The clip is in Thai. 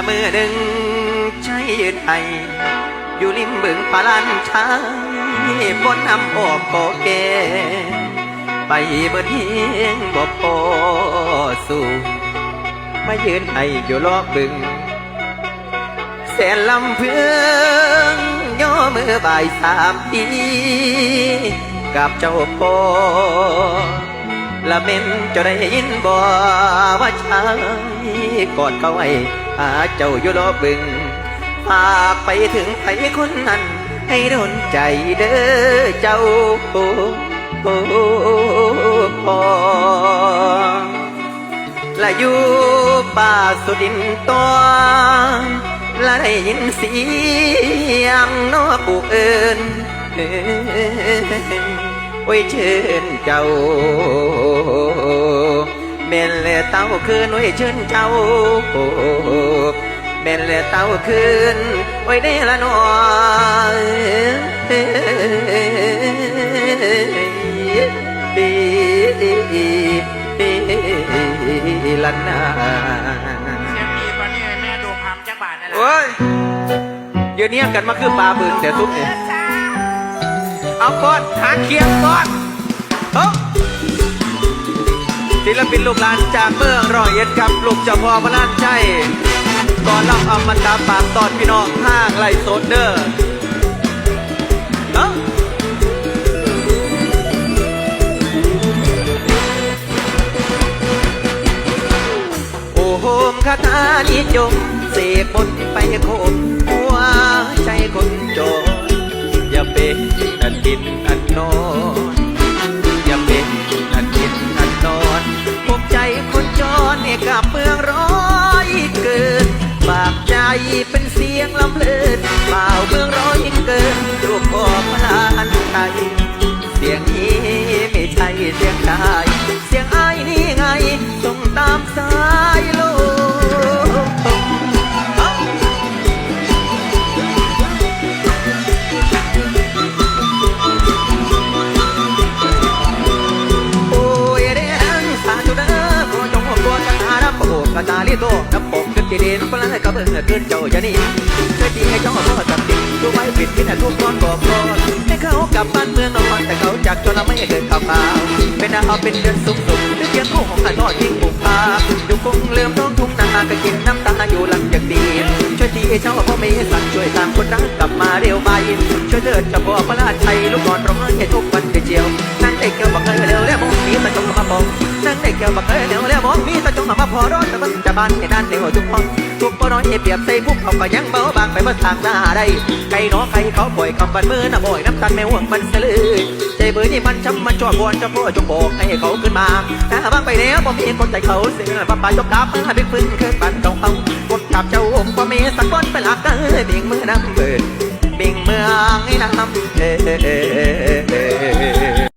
ละมือหนึ่งใจยืนไออยู่ริมบึงพาลันชายบนน้ำโอบโกเก ไปบิดเฮียงบ่พอสู่มายืนไออยู่รอบบึง แสนลำเพื่องย่อมือบ่ายสามปีกับเจ้าพ่อละเม่นจะได้ยินบ่ว่าชายกอดเขาไว้ หาเจ้าอยู่รอบบึง ฝากไปถึงไผคนนั้น ให้โดนใจเด้อเจ้าโอ้โอ้พ่อและอยู่ป่าสุดินตัวและได้ยินเสียงนอปูเอินโอ้ยเชิญเจ้า เมนเลเต้าคืนโอ้ยเชิญเจ้าเมนเลเต้าคืนโอ้ได้ละหนอดีดีละนาเสียงดีปะเนี่ยแม่ดูพามจักบาทนั่นแหละโอ้ยเดี๋ยวนี้กันมาคือปลาบึกแต่ทุกเนี่ยเอาก้อนหาเคียงก้อนเฮ้ ศิลปินลูกหลานจากเมืองร้อยเอ็ดกับลูกเจ้าพ่อพระล้านใจก่อนรับอมตะปากตอนพี่น้องห้างไลโซเดอร์เอ้าโอ้โหมคาถานิยมเสกบนไปโคม เป็นเสียงลำเลิศเปล่าเมืองร้อยเกินรูปก็พลานไทยเสียงนี้ไม่ใช่เสียงชายเสียงไอ้ายนี่ไงส่งตามสายลมเอ้าโอ้ยเด้งสาธุเด้อโปรดจงหัวกันหารับโปรดกระตาลิโต น้ำปกขึ้นที่ดินพลังกระเบื้องขึ้นเจ้าจะนี่ช่วยดีให้เจ้าพ่อกับดินดูไว้ปิดมิดทุกคนบอกก่อนให้เขากลับบ้านเมืองนอนแต่เขาจากจนเราไม่เกิดข่าวข่าเป็นดาวเป็นเดือนสุกสุกหรือเพียงคู่ของขันทอดทิ้งบุกพาอยู่คงเลื่อมท้องทุ่งนาก็กินน้ำตาอยู่หลังจากดีช่วยทีให้เจ้าพ่อไม่สั่งช่วยตามคนรักกลับมาเร็วไปช่วยเถิดเจ้าพ่อพระราชัยลูก แล้วมองมีตะจงมาพอร้อนแต่ก็จะบานให้ด้านเดียวทุกห้องทุกปน้อยเปรียบใส่พวกเขาก็ยังเบาบางไปเมื่อทางหน้าได้ใครน้อใครเขาปล่อยคำบันมือน่ะบ่อยน้ำตาลแม่ห่วงมันเสลือใจเบื่อนี่มันช้ำมันจอวอนจ้าพ่อจงบอกให้เขาขึ้นมาถ้าบางไปแล้วบ่มีคนใจเขาเสียป้าป้าจบดาบมาบิ๊กฟื้นขึ้นปันตรงเขากดจับเจ้าองค์ก็มีสักคนเป็นหลักเออเบี่ยงมือน้ำเบิดเบี่ยงเมืองให้น้ำเอ